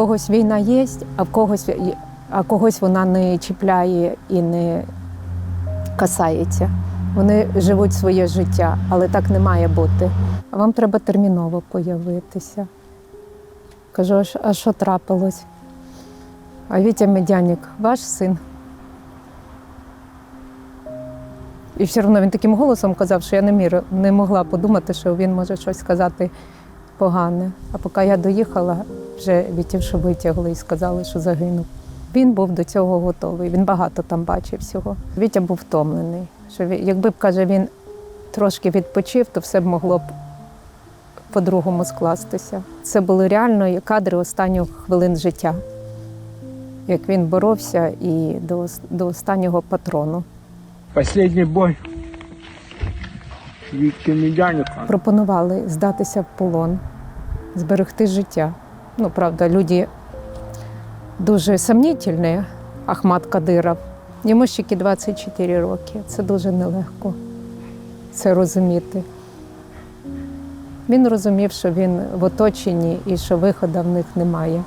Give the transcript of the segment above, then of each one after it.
когось війна є, а в когось, а когось вона не чіпляє і не касається. Вони живуть своє життя, але так не має бути. Вам треба терміново появитися. Кажу, «А що- трапилось? А Вітя Медяник, ваш син. І все одно він таким голосом казав, що я не, мір, не могла подумати, що він може щось сказати погане. А поки я доїхала, вже Вітівшу витягли і сказали, що загинув. Він був до цього готовий. Він багато там бачив всього. Вітя був втомлений. Що він, якби б каже, він трошки відпочив, то все б могло б по-другому скластися. Це були реально кадри останніх хвилин життя, як він боровся і до, до останнього патрону. Последний бой. Медяника. Пропонували здатися в полон, зберегти життя. Ну, правда, люди дуже сумнітельні, Ахмат Кадиров. Йому ще тільки 24 роки. Це дуже нелегко це розуміти. Він розумів, що він в оточенні і що виходу в них немає.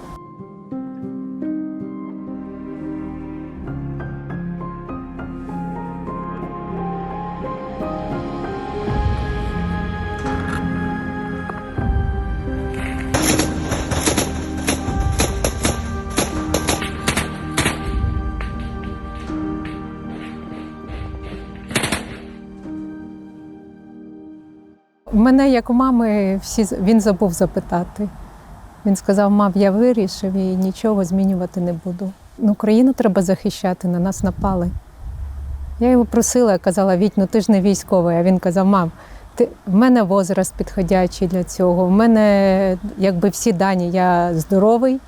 Мене, як у мами, всі він забув запитати. Він сказав: мам, я вирішив і нічого змінювати не буду. Ну, Україну треба захищати, на нас напали. Я його просила, казала, Віть, ну ти ж не військовий. А він казав, мам, ти, в мене возраст підходящий для цього. В мене якби всі дані, я здоровий,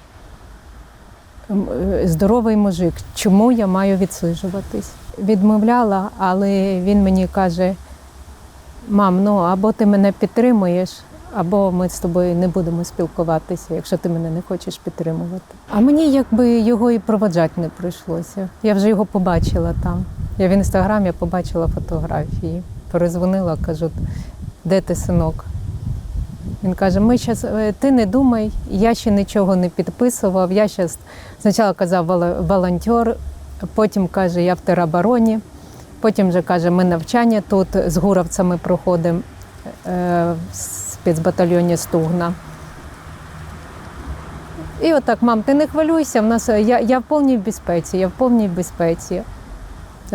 е, здоровий мужик. Чому я маю відсиджуватись? Відмовляла, але він мені каже: Мам, ну або ти мене підтримуєш, або ми з тобою не будемо спілкуватися, якщо ти мене не хочеш підтримувати. А мені якби його і проводжати не прийшлося. Я вже його побачила там. Я в інстаграмі побачила фотографії. Перезвонила, кажу, де ти синок? Він каже: ми щас, е, ти не думай, я ще нічого не підписував. Я щас спочатку казав «воло- волонтер, потім каже, я в теробороні. Потім вже каже, ми навчання тут з гуровцями проходимо е, в спецбатальйоні Стугна. І отак, мам, ти не хвилюйся, в нас, е, я, я в повній безпеці, я в повній безпеці.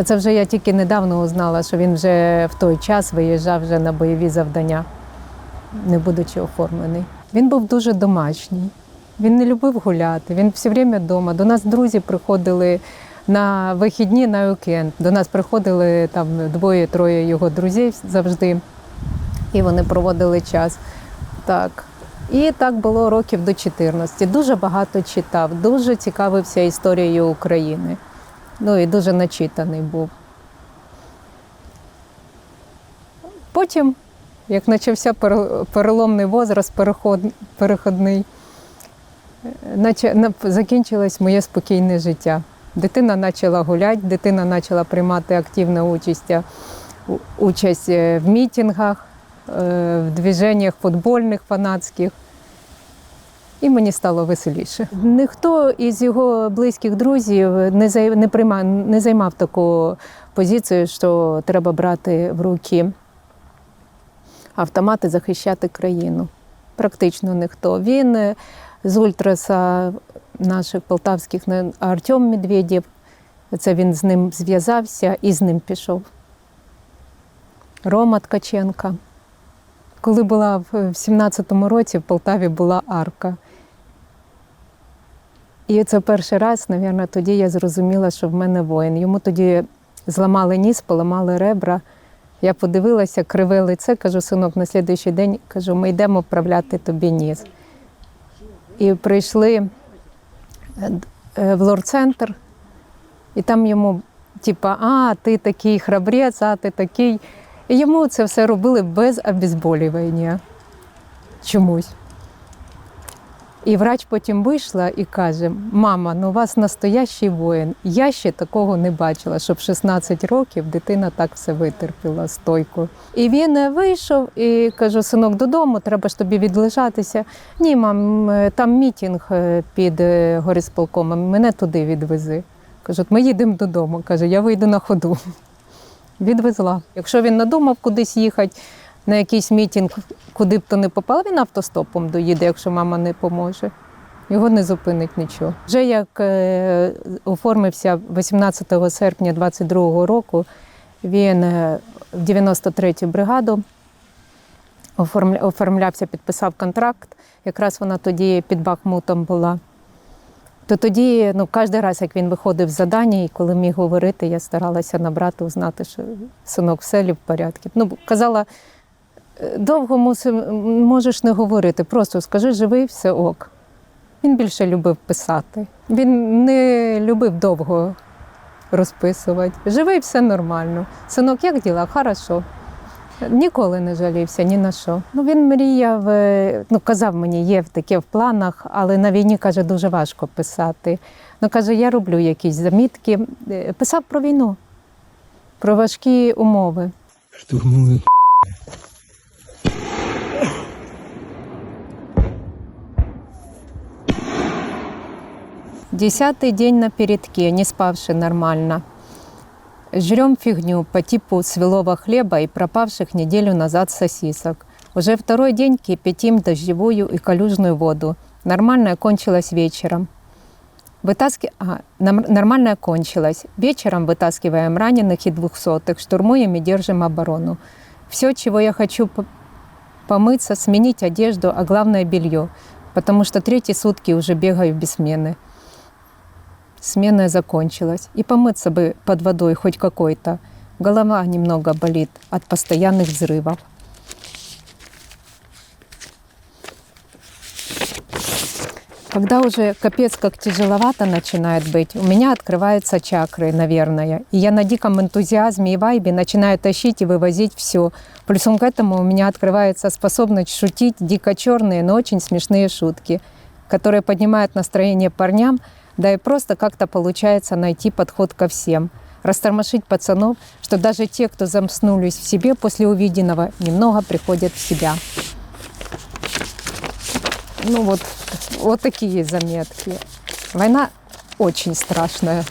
Це вже я тільки недавно узнала, що він вже в той час виїжджав вже на бойові завдання, не будучи оформлений. Він був дуже домашній. Він не любив гуляти, він все время вдома. До нас друзі приходили на вихідні на уікенд. До нас приходили там двоє-троє його друзів завжди, і вони проводили час. Так. І так було років до 14. Дуже багато читав, дуже цікавився історією України. Ну і дуже начитаний був. Потім, як почався переломний возраст, переход, переходний, закінчилось моє спокійне життя. Дитина почала гуляти, дитина почала приймати активну участь, е, участь е, в мітингах, е, в движеннях футбольних фанатських. І мені стало веселіше. Ніхто із його близьких друзів не не приймав, не займав таку позицію, що треба брати в руки автомати, захищати країну. Практично ніхто. Він з ультраса наших полтавських Артем Медведєв. Це він з ним зв'язався і з ним пішов. Рома Ткаченка. Коли була в в 17-му році, в Полтаві була арка. І це перший раз, мабуть, тоді я зрозуміла, що в мене воїн. Йому тоді зламали ніс, поламали ребра. Я подивилася, криве лице, кажу, синок, на слідуючий день кажу, ми йдемо вправляти тобі ніс. І прийшли е, е, в лор-центр, і там йому, типа, а, ти такий храбрець, а ти такий. І йому це все робили без обізболювання Чомусь. І врач потім вийшла і каже: Мама, ну у вас настоящий воїн. Я ще такого не бачила, щоб 16 років дитина так все витерпіла стойко. І він е, вийшов і кажу: синок, додому, треба ж тобі відлежатися. Ні, мам, е, там мітінг е, під горисполкомом, мене туди відвези. Кажуть, ми їдемо додому. Каже, я вийду на ходу. Відвезла. Якщо він надумав кудись їхати на якийсь мітінг, куди б то не попав, він автостопом доїде, якщо мама не поможе. Його не зупинить нічого. Вже як е, оформився 18 серпня 22-го року, він е, в 93-ю бригаду оформлявся, підписав контракт. Якраз вона тоді під Бахмутом була. То тоді, ну, кожен раз, як він виходив з задання, і коли міг говорити, я старалася набрати, узнати, що синок, все лі в порядку. Ну, казала, «Е, довго мусим, можеш не говорити, просто скажи, живий, все ок. Він більше любив писати. Він не любив довго розписувати. Живий, все нормально. Синок, як діла? Хорошо. Ніколи не жалівся ні на що. Ну він мріяв, е, ну казав мені, є таке в планах, але на війні каже, дуже важко писати. Ну каже, я роблю якісь замітки. Е, Писав про війну, про важкі умови. Штурмуют. Десятый день на передке, не спавший нормально. Жрем фигню по типу свелого хлеба и пропавших неделю назад сосисок. Уже второй день кипятим дождевую и калюжную воду. Нормальная кончилась вечером. Вытаски... нам- нормальная кончилась. Вечером вытаскиваем раненых и двухсотых, штурмуем и держим оборону. Все, чего я хочу по- помыться, сменить одежду, а главное белье, потому что третьи сутки уже бегаю без смены. Смена закончилась. И помыться бы под водой хоть какой-то. Голова немного болит от постоянных взрывов. Когда уже капец как тяжеловато начинает быть, у меня открываются чакры, наверное. И я на диком энтузиазме и вайбе начинаю тащить и вывозить все. Плюсом к этому у меня открывается способность шутить дико черные, но очень смешные шутки, которые поднимают настроение парням, да и просто как-то получается найти подход ко всем. Растормошить пацанов, что даже те, кто замснулись в себе после увиденного, немного приходят в себя. Ну вот, вот такие заметки. Война очень страшная.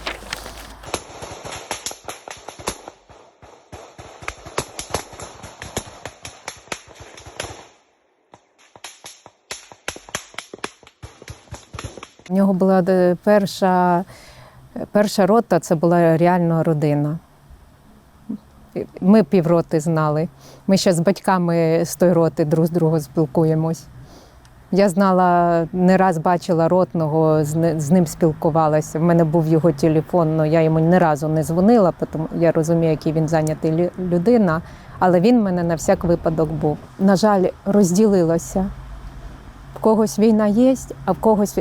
У нього була перша, перша рота, це була реально родина. Ми півроти знали. Ми ще з батьками з тої роти друг з другом спілкуємось. Я знала, не раз бачила ротного, з ним спілкувалася. В мене був його телефон, але я йому ні разу не дзвонила, тому я розумію, який він зайнятий людина. Але він в мене на всяк випадок був. На жаль, розділилося. В когось війна є, а в когось,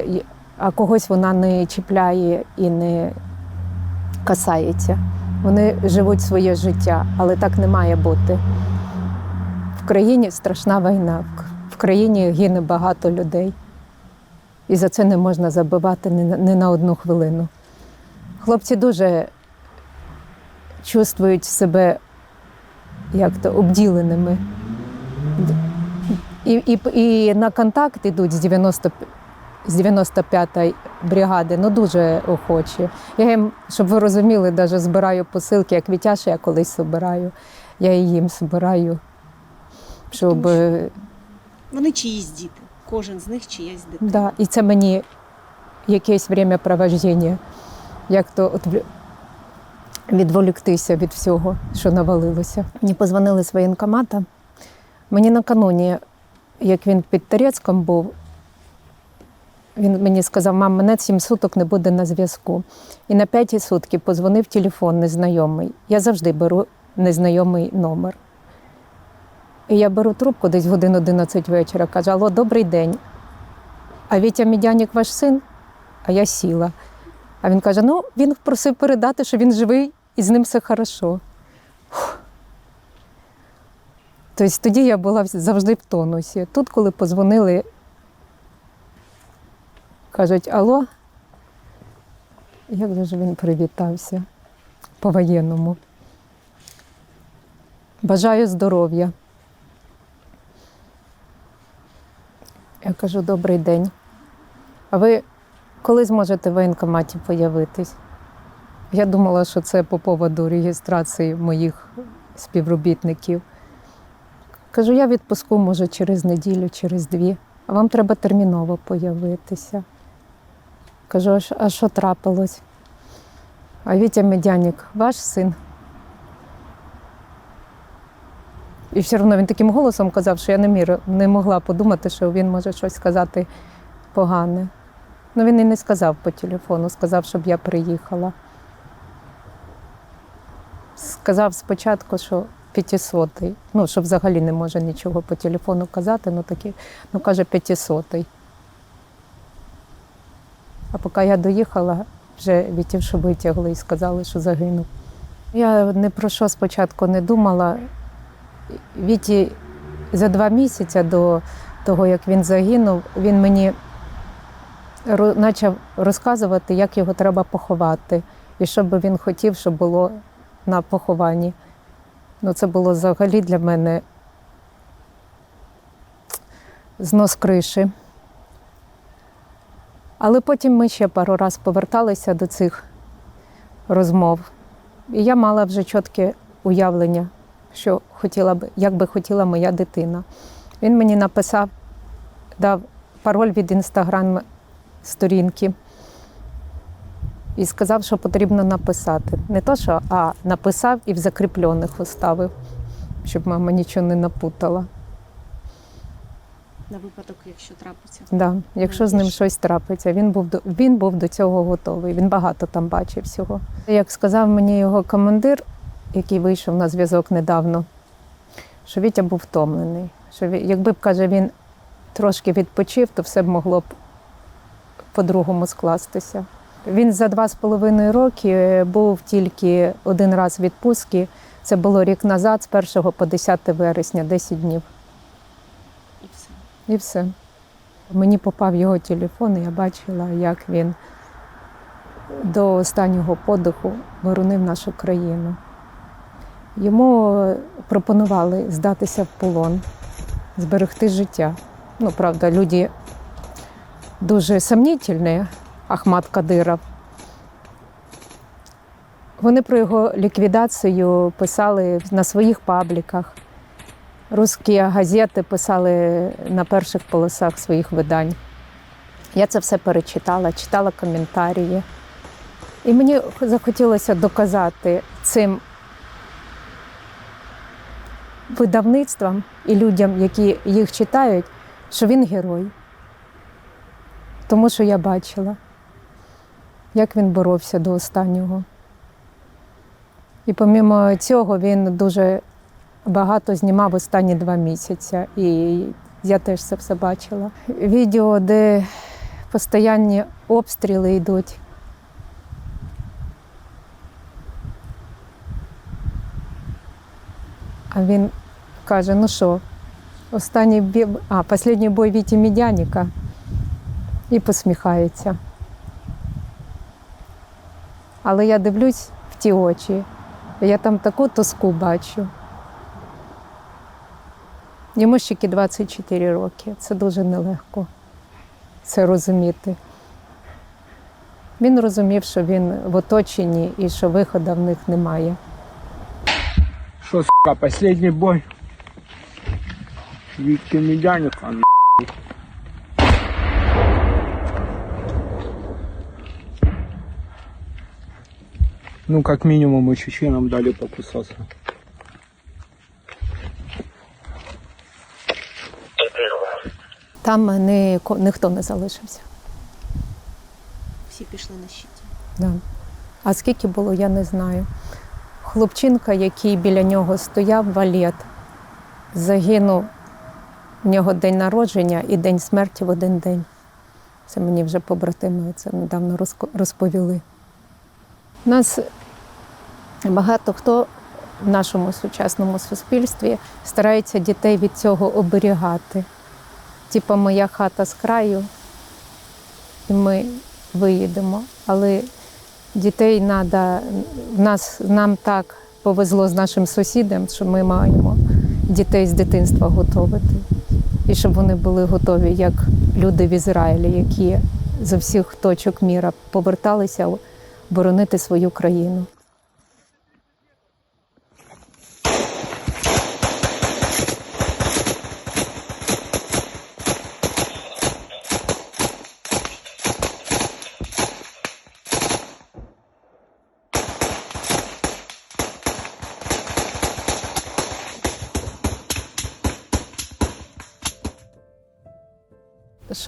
а когось вона не чіпляє і не касається. Вони живуть своє життя, але так не має бути. В країні страшна війна. В країні гине багато людей. І за це не можна забивати ні на, одну хвилину. Хлопці дуже чувствують себе як то обділеними. І, і, і на контакт йдуть з 90 з 95-ї бригади, ну дуже охочі. Я їм, щоб ви розуміли, навіть збираю посилки, як Вітяша я колись збираю. Я і їм збираю, щоб. Що- Вони чиїсь діти. Кожен з них чиясь дитина. Да, і це мені якесь времяпровождення, як то от відволіктися від всього, що навалилося. Мені позвонили з воєнкомата. Мені накануні, як він під Торецьком був, він мені сказав, мам, мене сім суток не буде на зв'язку. І на п'яті сутки позвонив телефон незнайомий. Я завжди беру незнайомий номер. І я беру трубку десь годин 11 вечора, кажу, алло, добрий день. А Вітя Мідяник ваш син? А я сіла. А він каже: ну, він просив передати, що він живий і з ним все хорошо. Тобто тоді я була завжди в тонусі. Тут, коли позвонили кажуть, алло. Як же він привітався по-воєнному? Бажаю здоров'я. Я кажу, добрий день. А ви коли зможете в воєнкоматі появитись? Я думала, що це по поводу реєстрації моїх співробітників. Кажу, я відпуску, може, через неділю, через дві, а вам треба терміново появитися. Кажу, а що- трапилось? А Вітя Медяник, ваш син. І все одно він таким голосом казав, що я не, мір, не могла подумати, що він може щось сказати погане. Ну він і не сказав по телефону, сказав, щоб я приїхала. Сказав спочатку, що 500 ну, що взагалі не може нічого по телефону казати, ну такі, ну каже 500 А поки я доїхала, вже вітівши витягли і сказали, що загинув. Я не про що спочатку не думала. Віті за два місяці до того, як він загинув, він мені почав розказувати, як його треба поховати, і що би він хотів, щоб було на похованні. Ну, це було взагалі для мене знос криші. Але потім ми ще пару разів поверталися до цих розмов. І я мала вже чітке уявлення, що хотіла б, як би хотіла моя дитина. Він мені написав, дав пароль від інстаграм сторінки і сказав, що потрібно написати. Не то, що а написав і в закріплених оставив, щоб мама нічого не напутала. На випадок, якщо трапиться. Да, якщо з ним щось трапиться, він був до він був до цього готовий. Він багато там бачив всього. Як сказав мені його командир, який вийшов на зв'язок недавно, що Вітя був втомлений. Що якби б каже, він трошки відпочив, то все б могло б по-другому скластися. Він за два з половиною роки був тільки один раз в відпустці. Це було рік назад, з 1 по 10 вересня, 10 днів. І все. Мені попав його телефон, і я бачила, як він до останнього подиху боронив нашу країну. Йому пропонували здатися в полон, зберегти життя. Ну, правда, люди дуже сомнітельні, Ахмат Кадиров. Вони про його ліквідацію писали на своїх пабліках. Русські газети писали на перших полосах своїх видань. Я це все перечитала, читала коментарі. І мені захотілося доказати цим видавництвам і людям, які їх читають, що він герой. Тому що я бачила, як він боровся до останнього. І помімо цього він дуже багато знімав останні два місяці, і я теж це все бачила. Відео, де постійні обстріли йдуть. А він каже: ну що, останній бій, а, останній бой Віті Медяніка і посміхається. Але я дивлюсь в ті очі, я там таку тоску бачу. Йому ще 24 роки. Це дуже нелегко це розуміти. Він розумів, що він в оточенні і що виходу в них немає. Что, сука, последний бой? Витя Медяника. н***. Ну, как минимум, и чеченам дали покусаться. Там ні, ніхто не залишився. Всі пішли на щиті. Да. А скільки було, я не знаю. Хлопчинка, який біля нього стояв, валет, загинув. В нього день народження і день смерті в один день. Це мені вже побратими це недавно розповіли. У нас багато хто в нашому сучасному суспільстві старається дітей від цього оберігати. Типа моя хата з краю, і ми виїдемо. Але дітей треба, нас, нам так повезло з нашим сусідом, що ми маємо дітей з дитинства готувати. І щоб вони були готові, як люди в Ізраїлі, які з всіх точок міра поверталися боронити свою країну.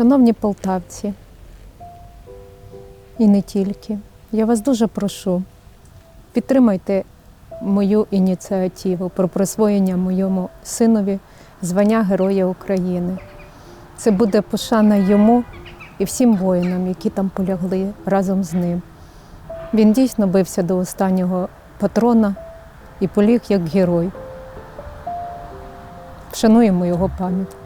Шановні полтавці, і не тільки, я вас дуже прошу, підтримайте мою ініціативу про присвоєння моєму синові звання Героя України. Це буде пошана йому і всім воїнам, які там полягли разом з ним. Він дійсно бився до останнього патрона і поліг як герой. Вшануємо його пам'ять.